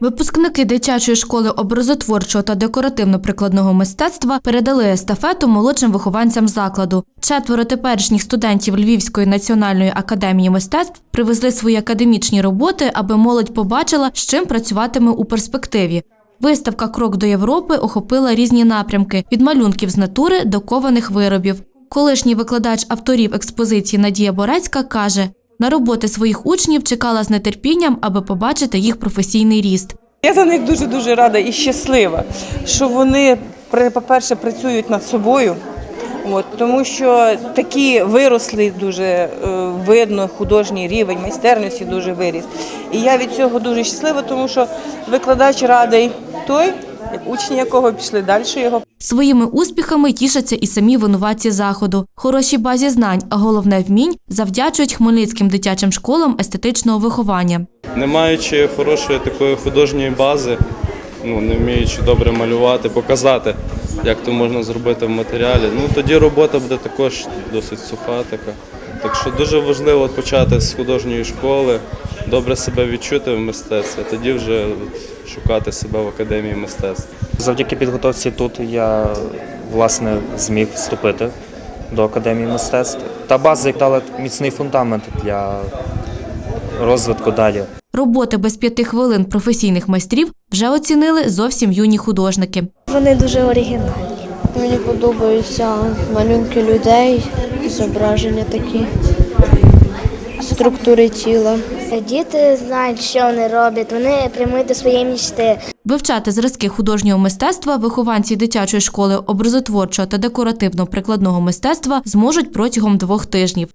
Випускники дитячої школи образотворчого та декоративно-прикладного мистецтва передали естафету молодшим вихованцям закладу. Четверо теперішніх студентів Львівської національної академії мистецтв привезли свої академічні роботи, аби молодь побачила, з чим працюватиме у перспективі. Виставка Крок до Європи охопила різні напрямки від малюнків з натури до кованих виробів. Колишній викладач авторів експозиції Надія Борецька каже: на роботи своїх учнів чекала з нетерпінням, аби побачити їх професійний ріст. Я за них дуже дуже рада і щаслива, що вони по-перше працюють над собою. От, тому що такі виросли дуже е, видно, художній рівень майстерності дуже виріс. І я від цього дуже щаслива, тому що викладач радий той, учні якого пішли далі його Своїми успіхами тішаться і самі винуватці заходу. Хорошій базі знань, а головне вмінь завдячують хмельницьким дитячим школам естетичного виховання. Не маючи хорошої такої художньої бази, ну не вміючи добре малювати, показати, як то можна зробити в матеріалі, ну тоді робота буде також досить суха така. Так що дуже важливо почати з художньої школи, добре себе відчути в мистецтві, тоді вже от шукати себе в академії мистецтв. Завдяки підготовці тут я власне зміг вступити до академії мистецтв. Та база дала міцний фундамент для розвитку далі. Роботи без п'яти хвилин професійних майстрів вже оцінили зовсім юні художники. Вони дуже оригінальні. Мені подобаються малюнки людей, зображення такі, структури тіла. Діти знають, що вони роблять, вони прямують до своєї мічти. Вивчати зразки художнього мистецтва вихованці дитячої школи образотворчого та декоративно-прикладного мистецтва зможуть протягом двох тижнів.